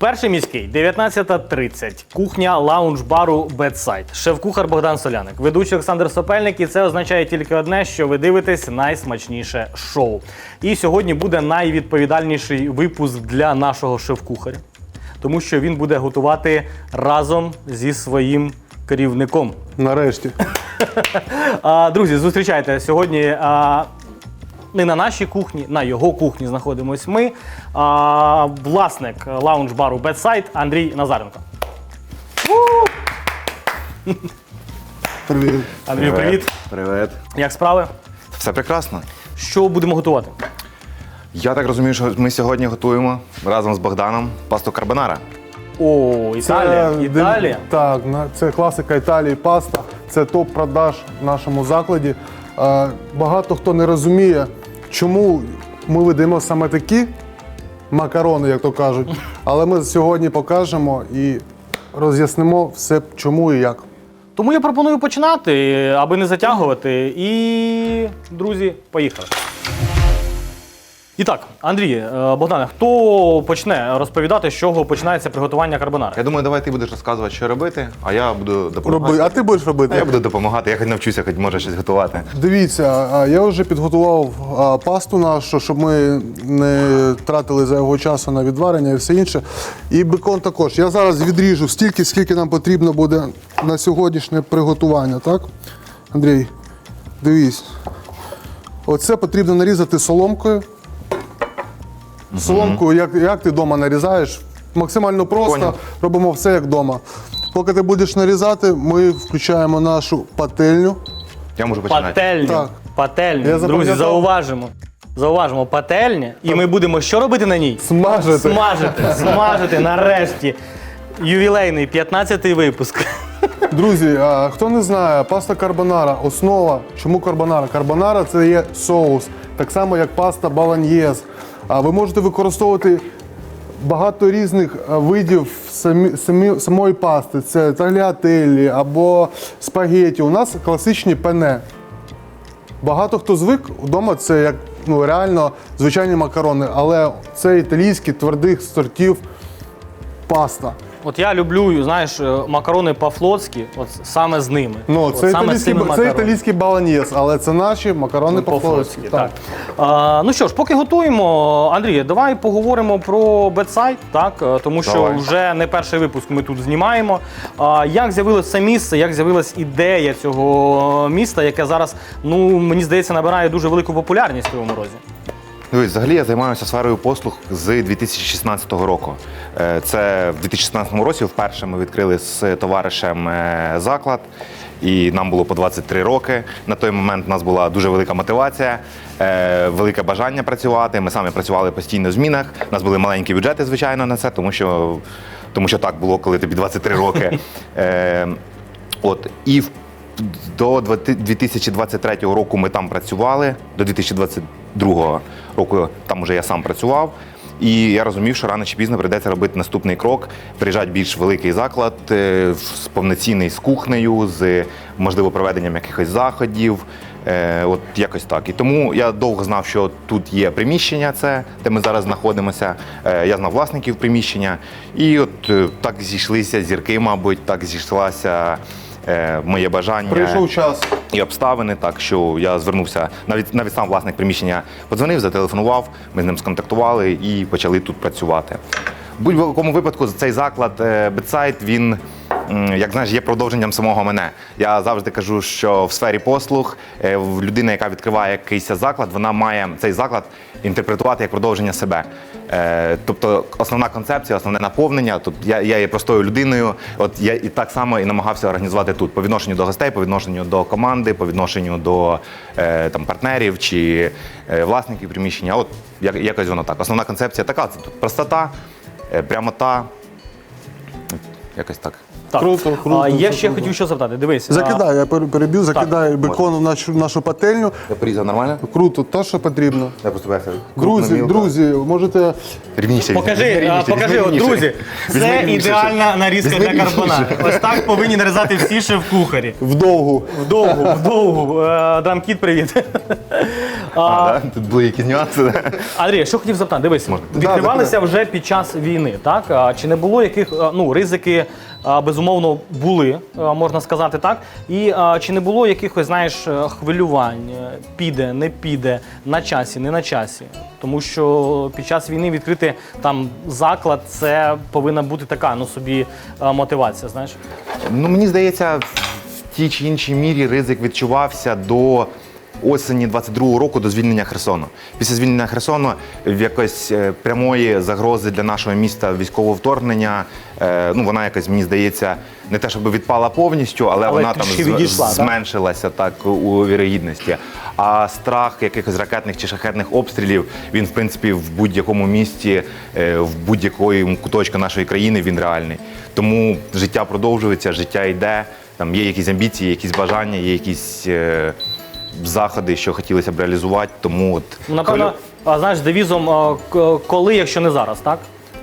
Перший міський, 19.30. Кухня лаунж-бару Bedside. Шеф-кухар Богдан Соляник, ведучий Олександр Сопельник. І це означає тільки одне, що ви дивитесь найсмачніше шоу. І сьогодні буде найвідповідальніший випуск для нашого шеф-кухаря, тому що він буде готувати разом зі своїм керівником. Нарешті. Друзі, зустрічайте сьогодні. Не на нашій кухні, на його кухні знаходимось ми. А, власник лаунж-бару Bedside Андрій Назаренко. Привіт. Андрію, привіт. Привет. Як справи? Все прекрасно. Що будемо готувати? Я так розумію, що ми сьогодні готуємо разом з Богданом пасту карбонара. О, Італія. Це Італія. Так, це класика Італії паста. Це топ-продаж в нашому закладі. Е, Багато хто не розуміє, чому ми видаємо саме такі макарони, як то кажуть. Але ми сьогодні покажемо і роз'яснимо все, чому і як. Тому я пропоную починати, аби не затягувати. І, друзі, поїхали. І так, Андрій, е, Богдане, хто почне розповідати, з чого починається приготування карбонари? Я думаю, давай ти будеш розказувати, що робити, а я буду допомагати. Роби, а ти будеш А робити? я буду допомагати, я хоч навчуся, хоч може щось готувати. Дивіться, я вже підготував пасту нашу, щоб ми не тратили за його часу на відварення і все інше. І бекон також. Я зараз відріжу стільки, скільки нам потрібно буде на сьогоднішнє приготування, так? Андрій, дивись. Оце потрібно нарізати соломкою. Соломкою, як, як ти вдома нарізаєш, максимально просто Поняв. робимо все як вдома. Поки ти будеш нарізати, ми включаємо нашу пательню. Я можу починати. Пательня. Так. Пательня. Я Друзі, запам'ятав. зауважимо. Зауважимо пательня, і ми будемо що робити на ній? Смажити. Смажити, смажити нарешті. Ювілейний 15-й випуск. Друзі, а, хто не знає, паста карбонара основа. Чому карбонара? Карбонара це є соус, так само як паста баланьєз. Ви можете використовувати багато різних видів самі, самі, самої пасти. Це тагліателі або спагеті. У нас класичні пене. Багато хто звик вдома це як ну, реально звичайні макарони, але це італійські твердих сортів паста. От я люблю, знаєш, е, макарони по-флотськи, от саме з ними. Ну, От це саме з італійський, цими це італійський баланьєс, але це наші макарони По-флотськи, по-флотськи. так. А, ну що ж, поки готуємо, Андрій, давай поговоримо про бедсайт, так е, тому що Давай. вже не перший випуск ми тут знімаємо. А, як з'явилося це місце, як з'явилась ідея цього міста, яке зараз, ну мені здається, набирає дуже велику популярність в цьому розі. Дивись, взагалі я займаюся сферою послуг з 2016 року. Е, Це в 2016 році вперше ми відкрили з товаришем е, заклад. І нам було по 23 роки. На той момент у нас була дуже велика мотивація, е, велике бажання працювати. Ми самі працювали постійно в змінах. У нас були маленькі бюджети, звичайно, на це, тому що, тому що так було, коли тобі 23 роки. От і до 2023 року ми там працювали, до 2022 року там уже я сам працював. І я розумів, що рано чи пізно прийдеться робити наступний крок, приїжджати більш великий заклад, е, з повноцінний з кухнею, з можливо проведенням якихось заходів. Е, От якось так. І тому я довго знав, що тут є приміщення, це де ми зараз знаходимося. Е, Я знав власників приміщення. І от так зійшлися зірки, мабуть, так зійшлася моє бажання Прийшов час. і обставини, так що я звернувся навіть навіть сам власник приміщення подзвонив, зателефонував. Ми з ним сконтактували і почали тут працювати. Будь-якому випадку цей заклад е, Бетсайт, він. Як знаєш, є продовженням самого мене. Я завжди кажу, що в сфері послуг е, людина, яка відкриває якийсь заклад, вона має цей заклад інтерпретувати як продовження себе. Е, Тобто основна концепція, основне наповнення. Тут я, я є простою людиною. От я і так само і намагався організувати тут по відношенню до гостей, по відношенню до команди, по відношенню до е, там партнерів чи власників приміщення. От як, якось воно так. Основна концепція така: це тут простота, прямота. Якось так. Так. Круто, круто, А, я ще круто. хотів що запитати. Дивись. Закидай, я пере- переб'ю, закидай бекон в нашу, нашу пательню. Я порізав нормально? Круто, то, що потрібно. Я просто боявся. Друзі, друзі, можете. Рівніше. Покажи, а, рівніше, покажи, от, друзі, це рівніше. ідеальна нарізка для рівніше. карбонари. Ось так повинні нарізати всі шеф-кухарі. Вдовгу. Вдовгу, вдовгу. Е, Драмкіт, привіт. А, да? Тут були якісь нюанси. Андрій, що хотів запитати, дивись, Да, відкривалися вже під час війни, так? А, Чи не було яких а, ну, ризики, а, безумовно, були, а, можна сказати так. І а, чи не було якихось, знаєш, е, хвилювань, е, піде, не піде, на часі, не на часі? Тому що під час війни відкрити там заклад, це повинна бути така, ну собі а, мотивація, знаєш? Ну, мені здається, в тій чи іншій мірі ризик відчувався до осені 22-го року до звільнення Херсону. Після звільнення Херсону в якось е, прямої загрози для нашого міста військового вторгнення. е, Ну, вона якось, мені здається, не те, щоб відпала повністю, але, Але вона там відійшла, зменшилася так у вірогідності. А страх якихось ракетних чи шахетних обстрілів він, в принципі, в будь-якому місті, е, в будь-якої куточку нашої країни він реальний. Тому життя продовжується, життя йде. Там є якісь амбіції, якісь бажання, є якісь заходи, що хотілося б реалізувати. Тому от Ну, Напевно, а, знаєш, з девізом а, к- коли, якщо не зараз, так?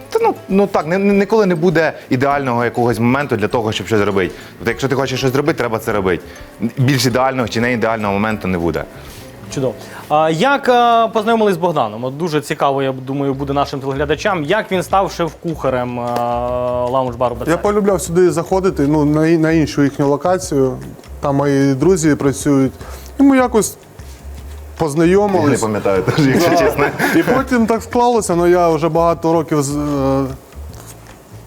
Та ну, ну так, не- не- ніколи не буде ідеального якогось моменту для того, щоб щось робити. Тобто, якщо ти хочеш щось зробити, треба це робити. Більш ідеального чи не ідеального моменту не буде. Чудово. А як а, познайомились з Богданом? От дуже цікаво, я думаю, буде нашим телеглядачам. Як він став шеф-кухарем а, лаунж-бару Я полюбляв сюди заходити ну, на, і- на іншу їхню локацію. Там мої друзі працюють. І ми якось Я не пам'ятаю теж, якщо Да. чесно. І потім так склалося, ну я вже багато років з- е,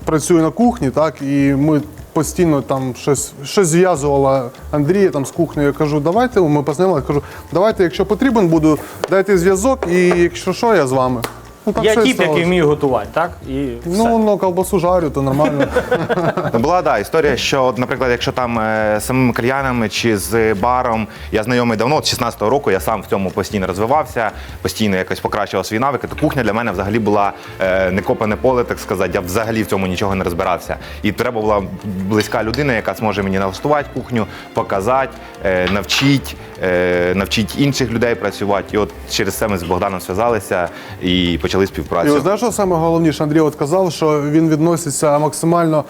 працюю на кухні, так, і ми постійно там щось, щось зв'язувала Андрія там з кухнею. Я кажу, давайте ми познайомилися, кажу, давайте, якщо потрібен буду, дайте зв'язок, і якщо що, я з вами. Ну, так Я і тіп, який сталося. вмію готувати, так? І все. Ну, ну, колбасу жарю, то нормально. Була да, історія, що, от, наприклад, якщо там е, з самими кальянами чи з баром я знайомий давно, от 16-го року я сам в цьому постійно розвивався, постійно якось покращував свої навики, то кухня для мене взагалі була е, не копане поле, так сказати. Я взагалі в цьому нічого не розбирався. І треба була близька людина, яка зможе мені налаштувати кухню, показати, е, навчити, е, навчити інших людей працювати. І от через це ми з Богданом зв'язалися і почали І співпрацю. от знаєш, що саме головніше, Андрій от казав, що він відноситься максимально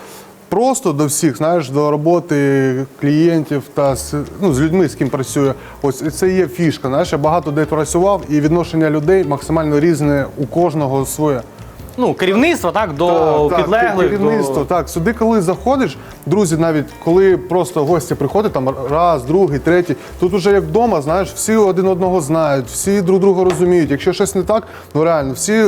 просто до всіх, знаєш, до роботи клієнтів та з, ну, з людьми, з ким працює. Ось це є фішка. Знаєш, я багато де працював, і відношення людей максимально різне у кожного своє. Ну, керівництво, так, до Так, так, підлеглих. керівництво. До... Так, сюди, коли заходиш, друзі, навіть коли просто гості приходять, там раз, другий, третій, тут уже як вдома, знаєш, всі один одного знають, всі друг друга розуміють. Якщо щось не так, ну реально, всі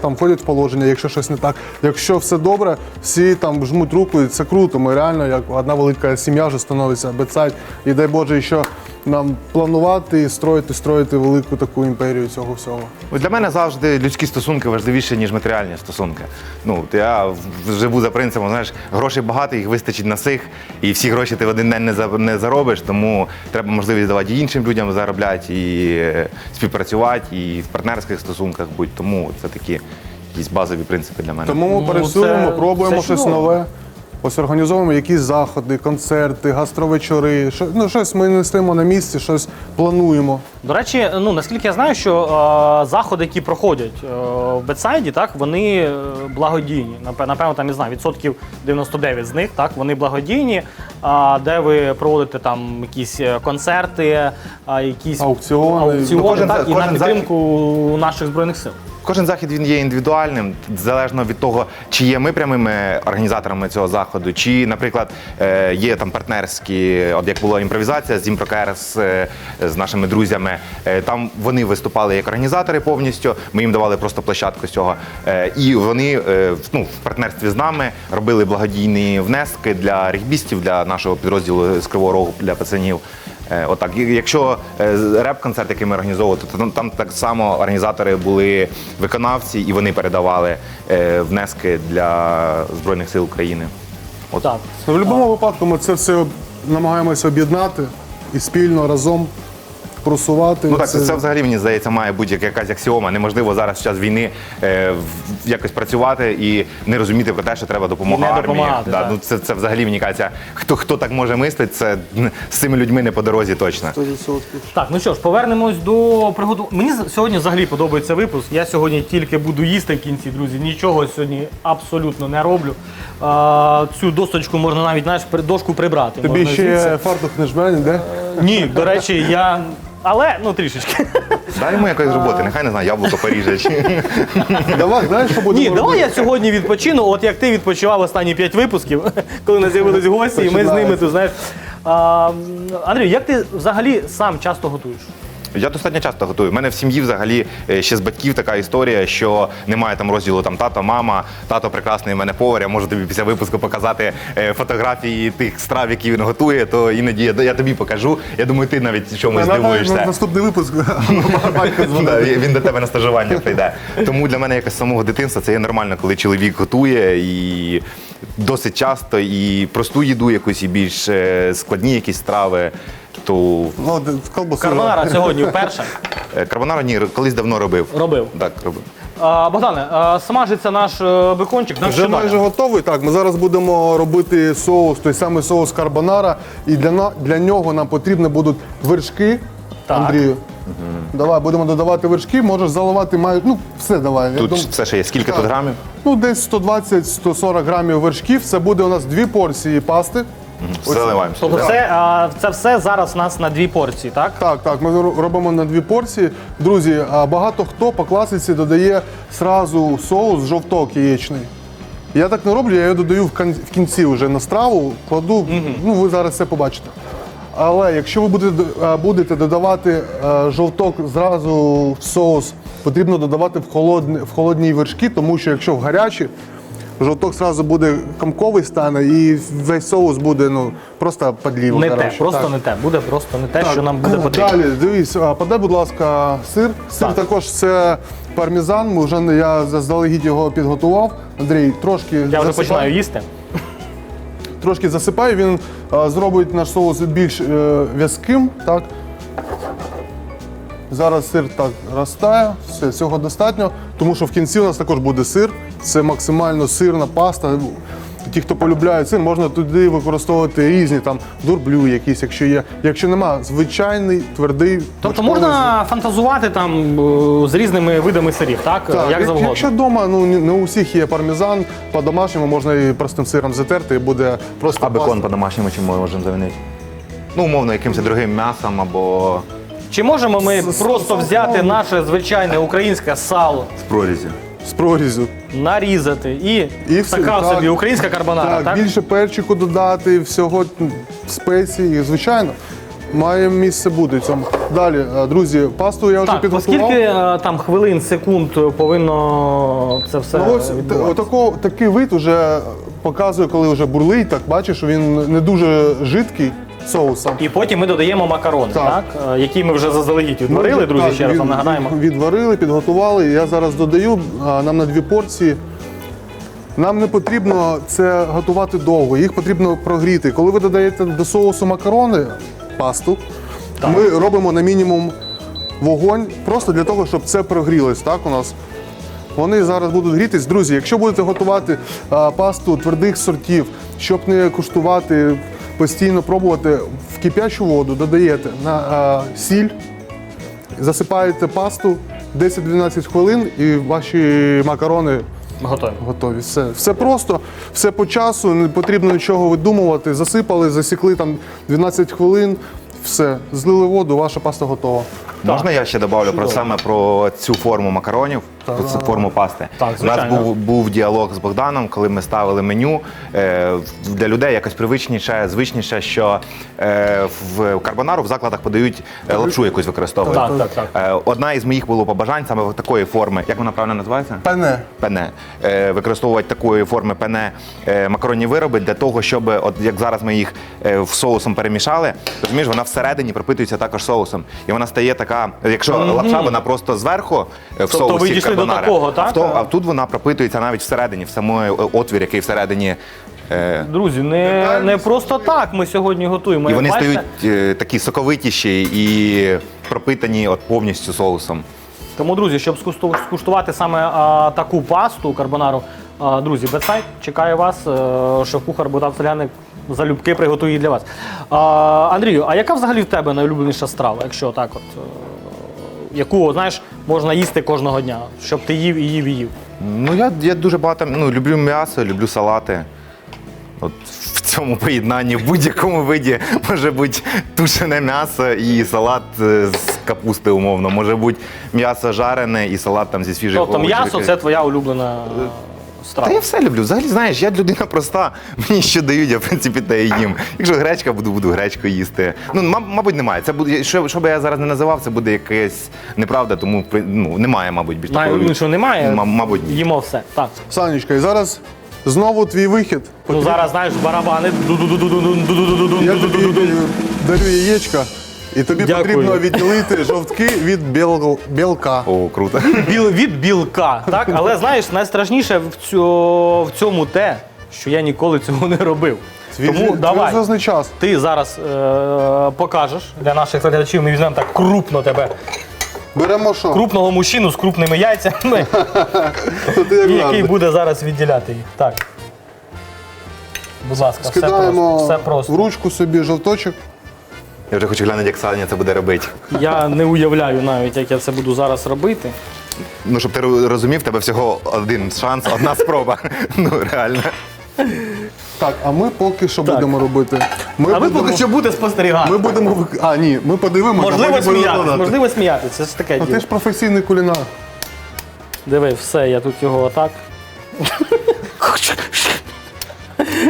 там входять в положення, якщо щось не так. Якщо все добре, всі там жмуть руку, і це круто. Ми реально як одна велика сім'я вже становиться бетсайд. І дай Боже, що нам планувати і строїти, строїти велику таку імперію цього всього. Для мене завжди людські стосунки важливіші, ніж матеріальні стосунки. Ну, я живу за принципом, знаєш, грошей багато, їх вистачить на всіх, і всі гроші ти в один день не, за- не заробиш, тому треба можливість давати і іншим людям заробляти, і е, співпрацювати, і в партнерських стосунках будь. Тому це такі якісь базові принципи для мене. Тому ми Ну, це- пробуємо це щось нове. Ось організовуємо якісь заходи, концерти, гастровечори. Що, ну, щось ми не стоїмо на місці, щось плануємо. До речі, ну наскільки я знаю, що е, заходи, які проходять е, в Бетсайді, так, вони е, благодійні. Напевно, там не знаю, відсотків 99 з них, так, вони благодійні, а, де ви проводите там якісь е, концерти, а, якісь Аукціони. аукціони Ну, кожен так, за- і на кожен захід- наших збройних сил. Кожен захід він є індивідуальним, залежно від того, чи є ми прямими організаторами цього заходу, чи, наприклад, е, є там партнерські, от як була імпровізація з Імпрокер з, е, нашими друзями. е, Там вони виступали як організатори повністю. Ми їм давали просто площадку з цього. І вони ну, в партнерстві з нами робили благодійні внески для регбістів, для нашого підрозділу з Кривого Рогу для пацанів. Е, Отак, якщо е, реп-концерт, який ми організовували, то там, там так само організатори були виконавці, і вони передавали е, внески для Збройних сил України. От. Так. В будь-якому випадку ми це все намагаємося об'єднати і спільно разом просувати. Ну так, це, це взагалі мені здається має бути як якась аксіома. Неможливо зараз в час війни е, в- якось працювати і не розуміти про те, що треба допомога І не армії. допомагати, Да, так. ну, це, це взагалі мені кажеться, хто, хто так може мислити, це м, з цими людьми не по дорозі точно. 100%. Так, ну що ж, повернемось до пригоду. Мені з- сьогодні взагалі подобається випуск. Я сьогодні тільки буду їсти в кінці, друзі. Нічого сьогодні абсолютно не роблю. А, цю досточку можна навіть знаєш, при- дошку прибрати. Тобі можна ще фартух не жмені, де? Ні, до речі, я Але ну трішечки. Дай йому якоїсь роботи, нехай не знаю, яблуко поріже. чи- Давай, знаєш, що будемо Ні, давай робити? я сьогодні відпочину, от як ти відпочивав останні п'ять випусків, коли у нас з'явились гості, і ми з ними Починається. тут знаєш. А, Андрій, як ти взагалі сам часто готуєш? Я достатньо часто готую. У мене в сім'ї взагалі е, ще з батьків така історія, що немає там розділу там тато, мама, тато прекрасний в мене повар. Я можу тобі після випуску показати е, фотографії тих страв, які він готує, то іноді я, я тобі покажу. Я думаю, ти навіть чомусь здивуєшся. Наступний випуск. Він до тебе на стажування прийде. Тому для мене якось самого дитинства це є нормально, коли чоловік готує і досить часто і просту їду якусь, і більш е, складні якісь страви. То Ну, колбасу. Карбонара сьогодні вперше е, карбонару ні, колись давно робив. робив. Так, робив. А, Богдане, а, смажиться наш е, бекончик. Наш Вже майже готовий. Так, ми зараз будемо робити соус, той самий соус карбонара. І для, на- для нього нам потрібні будуть вершки. Так. Андрію. Давай, будемо додавати вершки, можеш заливати маю. Ну, все давай. Я Тут дум- все ще є. Скільки Так. тут грамів? Ну, десь 120-140 грамів вершків. Це буде у нас дві порції пасти. Заливаємо. Тобто це, а, це все зараз у нас на дві порції, так? Так, так, ми ро- робимо на дві порції. Друзі, а багато хто по класиці додає сразу соус жовток яєчний. Я так не роблю, я його додаю в кін- в кінці вже на страву, кладу, ну ви зараз це побачите. Але якщо ви будете, будете додавати е, жовток зразу в соус, потрібно додавати в холодні, в холодні вершки, тому що якщо в гарячі, жовток зразу буде комковий стане і весь соус буде ну, просто подліво. Не те, просто Так. не те. Буде просто не те, Так, що нам буде потрібно. Далі, дивись, подай, будь ласка, сир. Сир Так. також це пармезан. Ми вже я заздалегідь його підготував. Андрій, трошки Я вже починаю їсти. Трошки засипаю, він а, зробить наш соус більш е, в'язким. Так. Зараз сир так розтає, все, цього достатньо, тому що в кінці у нас також буде сир. Це максимально сирна паста. Ті, хто полюбляє сир, можна туди використовувати різні там дурблю якісь, якщо є. Якщо нема, звичайний твердий. Тобто можна фантазувати там е, з різними видами сирів, так? Так, Як завгодно. Якщо вдома ну, не у всіх є пармезан, по-домашньому можна і простим сиром затерти, і буде просто. А бекон по-домашньому чим можемо замінити? Ну, умовно, якимось другим м'ясом або Чи можемо ми просто взяти наше звичайне українське сало, з прорізю. З прорізю. нарізати і, І все, така так. собі українська карбонара, так? Так, більше перчику додати, всього м, спецій, звичайно. Має місце бути цьому. Далі, е, друзі, пасту я вже Так, підготував. оскільки е, там хвилин, секунд повинно це все Ну, ось відбуватися? отако, такий вид вже показує, коли вже бурлить, так бачиш, він не дуже жидкий соусом. І потім ми додаємо макарони, так? Так. Е, Які ми вже заздалегідь відварили, друзі, Так, ще раз вам від- нагадаємо. Відварили, підготували. Я зараз додаю а, нам на дві порції. Нам не потрібно це готувати довго, їх потрібно прогріти. Коли ви додаєте до соусу макарони, пасту, ми робимо на мінімум вогонь просто для того, щоб це прогрілось. Так, у нас. Вони зараз будуть грітись. Друзі, якщо будете готувати а, пасту твердих сортів, щоб не куштувати, постійно пробувати в кип'ячу воду, додаєте на а, сіль, засипаєте пасту 10-12 хвилин і ваші макарони Готові. готові. Все, все просто, все по часу, не потрібно нічого видумувати. Засипали, засікли там 12 хвилин, все, злили воду, ваша паста готова. Можна я ще добавлю про саме про цю форму макаронів, цю форму пасти. Так, У нас був, був діалог з Богданом, коли ми ставили меню. Е, для людей якось привичніше, звичніше, що е, в карбонару в закладах подають е, лапшу якусь використовують. Так, так, так. Е, одна із моїх було побажань саме такої форми. Як вона правильно називається? Пене. пене. Е, використовувати такої форми пене е, макаронні вироби для того, щоб, от як зараз ми їх е, в соусом перемішали, розумієш, вона всередині пропитується також соусом. І вона стає така, якщо лапша, вона просто зверху е, в Тобто ви соусі дійшли до такого, так? А, в то- а тут вона пропитується навіть всередині, в самий отвір, який всередині. Е, Друзі, не, не просто так ми сьогодні готуємо. і вони бачите, стають е, такі соковитіші і пропитані от повністю соусом. Тому, друзі, щоб скусту- скуштувати саме а, таку пасту карбонару, а, друзі, бетсайт чекає вас. е, Шеф-кухар Богдан Соляник залюбки приготує її для вас. А, Андрію, а яка взагалі в тебе найулюбленіша страва, якщо так от? е, Яку, знаєш, можна їсти кожного дня, щоб ти їв і їв і їв. Ну, я, я дуже багато ну, люблю м'ясо, люблю салати. От в цьому поєднанні в будь-якому виді може бути тушене м'ясо і салат е, з капусти, умовно. Може бути м'ясо жарене і салат там зі свіжих Тобто овочів. м'ясо це твоя улюблена е, Та я все люблю. Взагалі, знаєш, я людина проста. Мені що дають, я в принципі те і їм. Якщо гречка, буду, буду гречку їсти. Ну, ма- мабуть, немає. Це буде, що, що би я зараз не називав, це буде якась неправда, тому при- ну, немає, мабуть, більш такого. Найбільшого немає. М- мабуть, ні. Їмо все. Так. Санечка, і зараз знову твій вихід. Ну зараз знаєш барабани. Я тобі дарю яєчка, і тобі Дякую. потрібно відділити жовтки від біл- білка. О, круто. Біл, від білка. Так? Але знаєш, найстрашніше в, цьо, в цьому те, що я ніколи цього не робив. Твій, Тому твій давай. зв'язний час. Ти зараз е, покажеш для наших глядачів, ми візьмемо так крупно тебе, Беремо що? крупного мужчину з крупними яйцями, ти як і який завжди. буде зараз відділяти їх. Так. Будь ласка, все Скидаємо просто. Все просто. в ручку собі жовточок. Я вже хочу глянути, як Саня це буде робити. Я не уявляю навіть, як я це буду зараз робити. Ну, щоб ти розумів, в тебе всього один шанс, одна спроба. Ну, реально. Так, а ми поки що Так. будемо робити. Ми А ви будемо, поки що будете спостерігати. Ми будемо вик- А, ні, ми подивимося. Можливо сміятися, можливо сміятися. Це ж таке А діло. ти ж професійний кулінар. Диви, все, я тут його отак.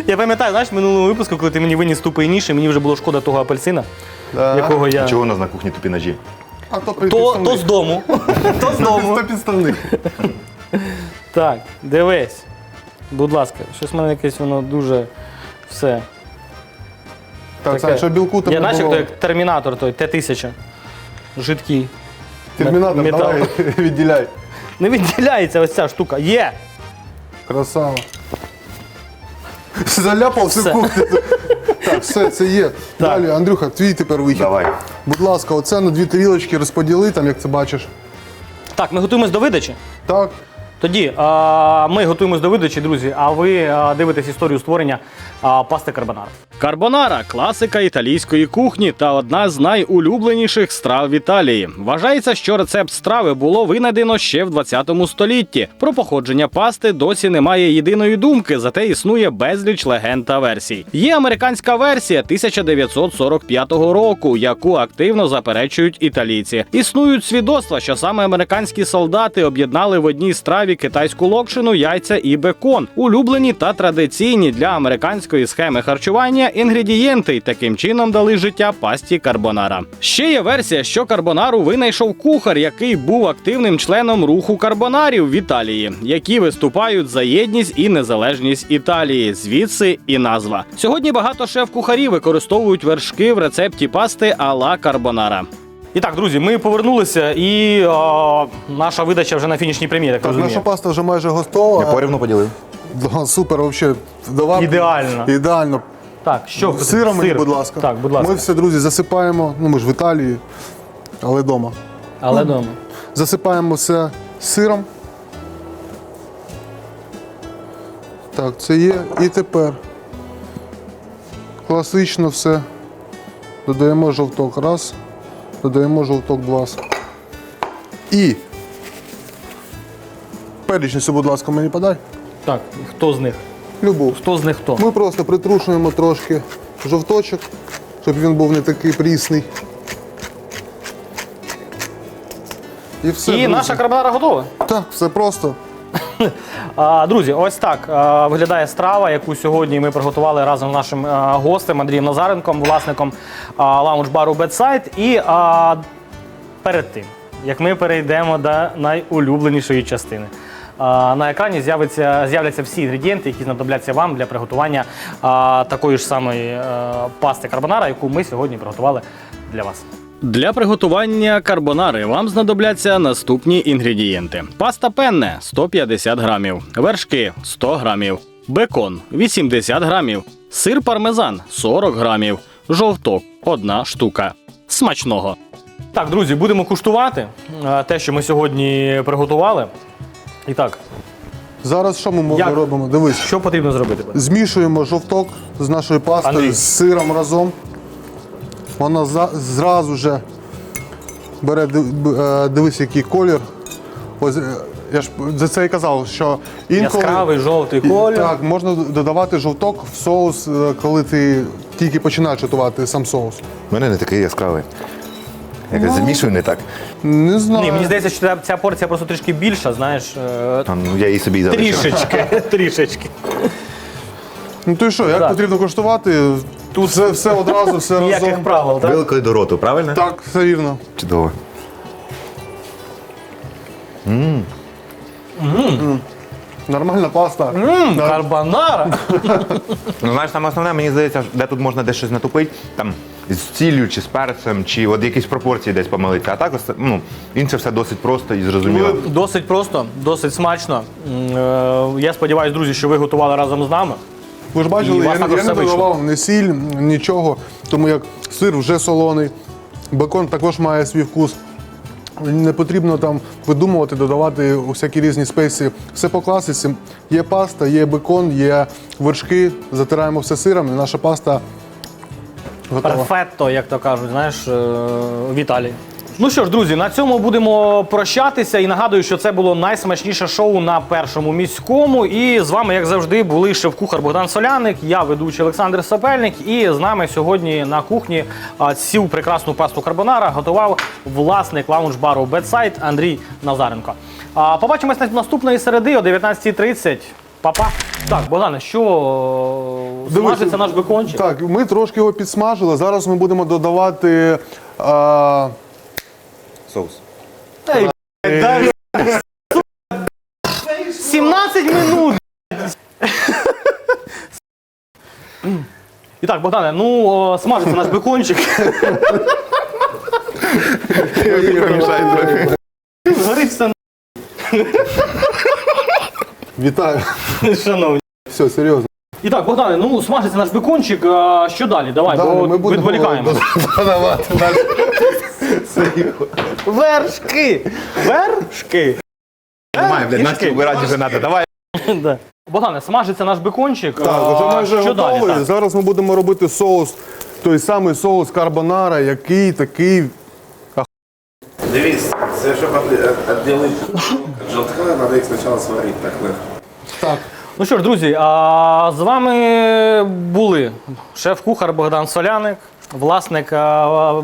Я пам'ятаю, знаєш, в минулому випуску, коли ти мені виніс тупий ніж, і мені вже було шкода того апельсина, Да. якого я. Чого у нас на кухні тупі ножі? А то То, то з дому. То з дому. Це підставник. Так, дивись. Будь ласка, щось в мене якесь воно дуже все. Так, таке. Сань, що білку там Я не наче було. як термінатор той, Т-1000. Жидкий. Термінатор, метал. давай, відділяй. Не відділяється ось ця штука. Є! Красава. Заляпав всю Все. кухню. Так, все, це є. Далі, Андрюха, твій тепер вихід. Давай. Будь ласка, оце на дві тарілочки розподіли, там, як це бачиш. Так, ми готуємось до видачі. Так. Тоді а, ми готуємось до видачі, друзі. А ви а, дивитесь історію створення а, пасти карбонара. Карбонара класика італійської кухні та одна з найулюбленіших страв в Італії. Вважається, що рецепт страви було винайдено ще в 20 столітті. Про походження пасти досі немає єдиної думки, зате існує безліч легенд та версій. Є американська версія 1945 року, яку активно заперечують італійці. Існують свідоцтва, що саме американські солдати об'єднали в одній страві китайську локшину, яйця і бекон, улюблені та традиційні для американської схеми харчування інгредієнти, і таким чином дали життя пасті карбонара. Ще є версія, що карбонару винайшов кухар, який був активним членом руху карбонарів в Італії, які виступають за єдність і незалежність Італії. Звідси і назва. Сьогодні багато шеф-кухарів використовують вершки в рецепті пасти а-ла карбонара. І так, друзі, ми повернулися, і а, наша видача вже на фінішній прямі, так Так, розумію. наша паста вже майже готова. Я порівну поділив. Да, супер, взагалі. Давай. Ідеально. Ідеально. Так, що Сиром мені, Сир. будь ласка. Так, будь ласка. Ми все, друзі, засипаємо. Ну, ми ж в Італії, але вдома. Але дома. Засипаємо все сиром. Так, це є. І тепер класично все. Додаємо жовток раз, додаємо жовток два. І перечницю, будь ласка, мені подай. Так, хто з них? Любов. Хто з них хто? Ми просто притрушуємо трошки жовточок, щоб він був не такий прісний. І все. і друзі. наша карбонара готова. Так, все просто. А, друзі, ось так а, виглядає страва, яку сьогодні ми приготували разом з нашим а, гостем Андрієм Назаренком, власником а, лаунж-бару Bedside. І а, перед тим, як ми перейдемо до найулюбленішої частини. На екрані з'явиться, з'являться всі інгредієнти, які знадобляться вам для приготування такої ж самої е, пасти карбонара, яку ми сьогодні приготували для вас. Для приготування карбонари вам знадобляться наступні інгредієнти: паста пенне 150 грамів, вершки 100 грамів, бекон 80 грамів, сир пармезан 40 грамів, жовток 1 штука. Смачного! Так, друзі, будемо куштувати е, те, що ми сьогодні приготували. І так, Зараз що ми Як? робимо? Дивись. що потрібно зробити? Змішуємо жовток з нашою пастою, Андрій. з сиром разом. Вона за- зразу же бере, б- е, дивись, який колір. Ось, е, я ж за це і казав, що інколи Яскравий жовтий колір. так можна додавати жовток в соус, е, коли ти тільки починаєш готувати сам соус. У мене не такий яскравий. Якось замішую не так. Не знаю. Ні, мені здається, що ця- ця порція просто трішки більша, знаєш. е, А, ну, я її собі і залишив. Трішечки, трішечки. Ну то і що, як Так. потрібно коштувати? Тут все, все одразу, все Ніяких разом. правил, так? Вилкою до роту, правильно? Так, все вірно. Чудово. Нормальна паста. Мм, карбонара. Ну, знаєш, саме основне, мені здається, де тут можна десь щось натупити, там з ціллю чи з перцем, чи от якісь пропорції десь помилитися. А так, ось, ну, інше все досить просто і зрозуміло. Досить просто, досить смачно. М, е, Я сподіваюся, друзі, що ви готували разом з нами. Ви ж І бачили, у вас я, також я не вийшло. додавав ні сіль, нічого, тому як сир вже солоний, бекон також має свій вкус. Не потрібно там видумувати, додавати усякі різні спеції. Все по класиці. Є паста, є бекон, є вершки, затираємо все сиром, і наша паста Перфетто, як то кажуть, знаєш, е, в Італії. Ну що ж, друзі, на цьому будемо прощатися. І нагадую, що це було найсмачніше шоу на першому міському. І з вами, як завжди, були шеф-кухар Богдан Соляник, я ведучий Олександр Сапельник. І з нами сьогодні на кухні цю прекрасну пасту карбонара готував власник лаунж-бару Бедсайд Андрій Назаренко. А, побачимось на наступної середи о 19.30. Па-па. Так, Богдане, що Дивись, смажиться наш бекончик? Так, ми трошки його підсмажили. Зараз ми будемо додавати. А, Соус. Ей, дай 17 минут. І так, Богдане, ну о, смажиться наш бекончик. Горить все, вітаю. шановні. Все, серйозно. І так, Богдане, ну смажиться наш бекончик. А що далі? Давай, Далі бо ми будемо відволікаємо. додавати наш Вершки! Вершки! Немає, блядь. Настю вибирати вже треба. Давай. Да. Богдане, смажиться наш бекончик. Так, вже А, майже що далі? готовий. Так? Зараз ми будемо робити соус, той самий соус карбонара, який такий. Дивись, це щоб відділити желтка, треба їх спочатку сварити так легко. Так. Ну що ж, друзі, а з вами були шеф-кухар Богдан Соляник, власник а,